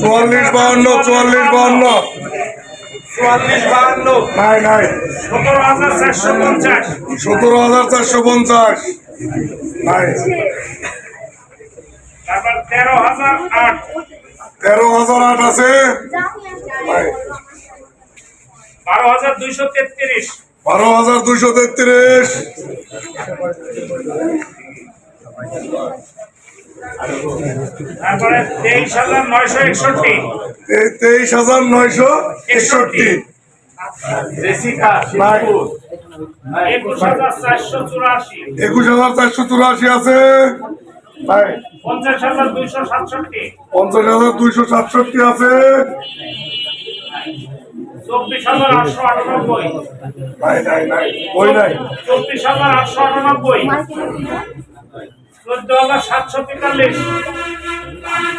চুয়াল্লিশ বাহান্ন চুয়াল্লিশ বাহান্ন। হাজার চারশো পঞ্চাশ। সতেরো হাজার চারশো পঞ্চাশ। তারপর তেরো হাজার আট। তেরো হাজার আট আছে? বারো হাজার দুইশো তেত্রিশ। বারো হাজার দুইশো তেত্রিশ। তারপরে তেইশ হাজার নয়শো একষট্টি। তে- তেইশ হাজার নয়শো একষট্টি। একুশ হাজার চারশো চুরাশি। আছে। পঞ্চাশ হাজার দুইশো সাতষট্টি। পঞ্চাশ হাজার দুইশো সাতষট্টি আছে। চব্বিশ হাজার আটশো আটানব্বই। নাই নাই নাই চব্বিশ হাজার আটশো আটানব্বই। চোদ্দ হাজার সাতশো তেতাল্লিশ।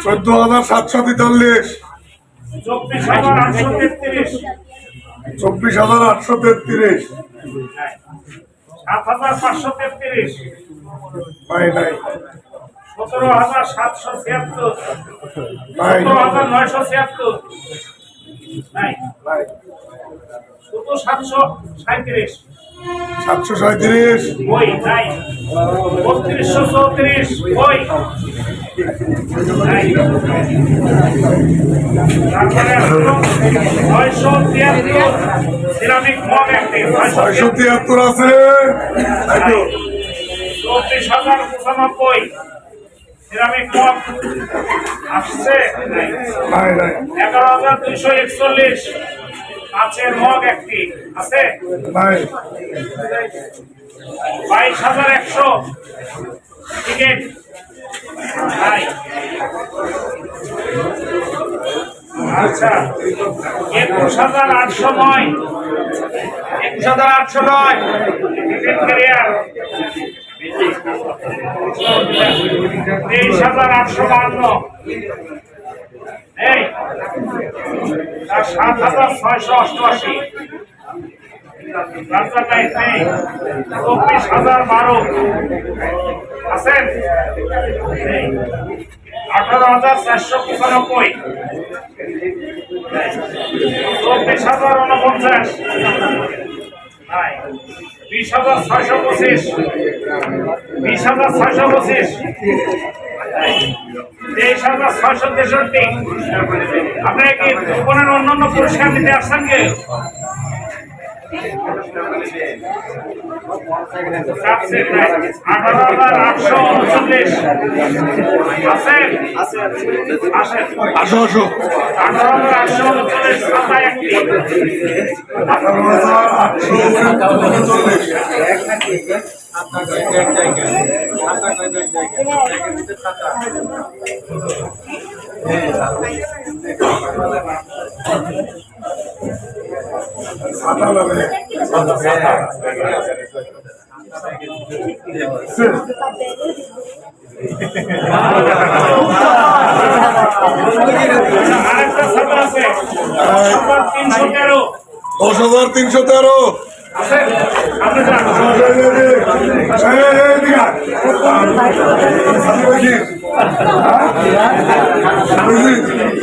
চোদ্দ হাজার সাতশো তেতাল্লিশ। চব্বিশ হাজার আটশো তেত্রিশ। চব্বিশ হাজার আটশো তেত্রিশ। সাত হাজার পাঁচশো তেত্রিশ। নাই নাই। সতেরো হাজার সাতশো ছিয়াত্তর। সতেরো হাজার নয়শো ছিয়াত্তর। শুধু সাতশো সাঁত্রিশ সাতশো সাঁত্রিশ বই নাই বত্রিশশো চৌত্রিশ। বই নয়শো তিয়াত্তর। সিরামিক মগ একটি। ছয়শো তিয়াত্তর। আছে। চব্বিশ হাজার পঁচানব্বই। আসছে? এগারো হাজার দুইশো একচল্লিশ। কাছের মগ একটি। আছে? বাইশ হাজার একশো। টিকিট? আচ্ছা। একুশ হাজার আটশো নয়। একুশ হাজার আটশো নয়। Ticket carrier. তেইশ হাজার আটশো বাহান্ন এই আর সাত হাজার ছয়শো অষ্টআশি। চব্বিশ হাজার বারো। আছেন? আঠারো হাজার চারশো পঁচানব্বই। চব্বিশ হাজার উনপঞ্চাশ বিশ হাজার ছয়শো পঁচিশ। বিশ হাজার ছয়শো পঁচিশ। তেইশ হাজার ছয়শো তেষট্টি। আপনি কি অন্যান্য পুরস্কার নিতে আসছেন কি? আঠারো হাজার আটশো উনচল্লিশ আসেন। আছে তিনশো তেরো দশ হাজার তিনশো তেরো।